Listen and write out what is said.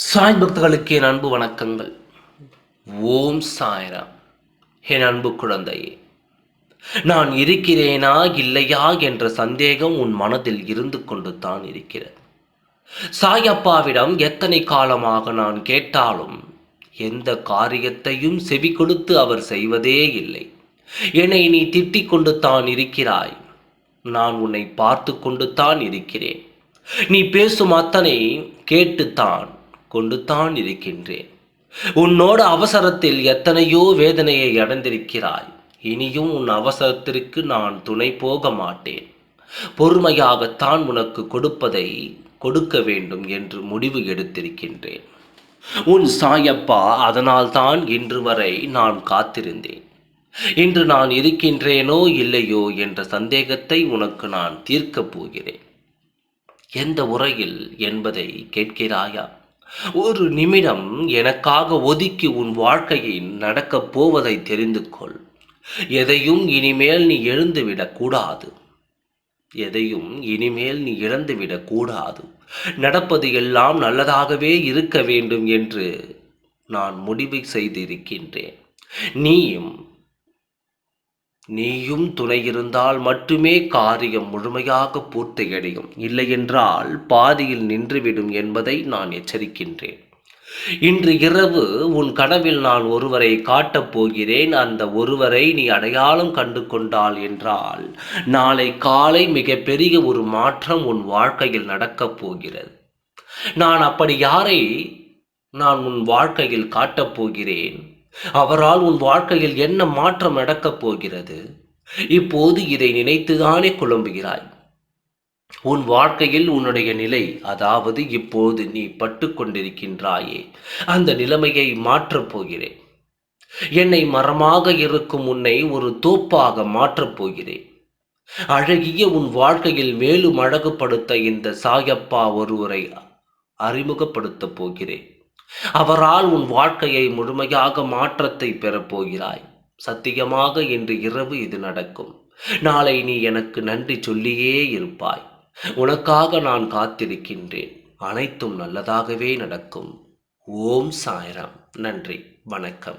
சாய் பக்தர்களுக்கு என் அன்பு வணக்கங்கள். ஓம் சாய்ராம். என் அன்பு குழந்தையே நான் இருக்கிறேனா இல்லையா என்ற சந்தேகம் உன் மனதில் இருந்து கொண்டு தான் இருக்கிறது. சாய் அப்பாவிடம் எத்தனை காலமாக நான் கேட்டாலும் எந்த காரியத்தையும் செவி கொடுத்து அவர் செய்வதே இல்லை. என்னை நீ திட்டிக் கொண்டு தான் இருக்கிறாய். நான் உன்னை பார்த்து கொண்டு தான் இருக்கிறேன். நீ பேசும் அத்தனை கேட்டுத்தான் கொண்டு தான் இருக்கின்றேன். உன்னோட அவசரத்தில் எத்தனையோ வேதனையை அடைந்திருக்கிறாய். இனியும் உன் அவசரத்திற்கு நான் துணை போக மாட்டேன். பொறுமையாகத்தான் உனக்கு கொடுப்பதை கொடுக்க வேண்டும் என்று முடிவு எடுத்திருக்கின்றேன். உன் சாயப்பா அதனால்தான் இன்று வரை நான் காத்திருந்தேன். இன்று நான் இருக்கின்றேனோ இல்லையோ என்ற சந்தேகத்தை உனக்கு நான் தீர்க்கப் போகிறேன். எந்த உரையில் என்பதை கேட்கிறாயா? ஒரு நிமிடம் எனக்காக ஒதுக்கி உன் வாழ்க்கையை நடக்கப் போவதை தெரிந்து கொள். எதையும் இனிமேல் நீ எழுந்துவிடக்கூடாது எதையும் இனிமேல் நீ இழந்துவிடக்கூடாது நடப்பது எல்லாம் நல்லதாகவே இருக்க வேண்டும் என்று நான் முடிவு செய்திருக்கின்றேன். நீயும் நீயும் துணை இருந்தால் மட்டுமே காரியம் முழுமையாக பூர்த்தியடையும். இல்லையென்றால் பாதியில் நின்றுவிடும் என்பதை நான் எச்சரிக்கின்றேன். இன்று இரவு உன் கனவில் நான் ஒருவரை காட்டப் போகிறேன். அந்த ஒருவரை நீ அடையாளம் கண்டு கொண்டாள் என்றால் நாளை காலை மிகப்பெரிய ஒரு மாற்றம் உன் வாழ்க்கையில் நடக்கப் போகிறது. நான் அப்படி யாரை நான் உன் வாழ்க்கையில் காட்டப் போகிறேன்? அவரால் உன் வாழ்க்கையில் என்ன மாற்றம் நடக்கப் போகிறது? இப்போது இதை நினைத்துதானே குழம்புகிறாய்? உன் வாழ்க்கையில் உன்னுடைய நிலை அதாவது இப்போது நீ பட்டு கொண்டிருக்கின்றாயே அந்த நிலைமையை மாற்றப் போகிறேன். என்னை மரமாக இருக்கும் உன்னை ஒரு தோப்பாக மாற்றப் போகிறேன். அழகிய உன் வாழ்க்கையில் மேலும் அழகுபடுத்த இந்த சாயப்பா ஒருவரை அறிமுகப்படுத்தப் போகிறேன். அவரால் உன் வாழ்க்கையை முழுமையாக மாற்றத்தை பெறப்போகிறாய் சத்தியமாக இன்று இரவு இது நடக்கும். நாளை நீ எனக்கு நன்றி சொல்லியே இருப்பாய். உனக்காக நான் காத்திருக்கின்றேன். அனைத்தும் நல்லதாகவே நடக்கும். ஓம் சாய்ராம். நன்றி. வணக்கம்.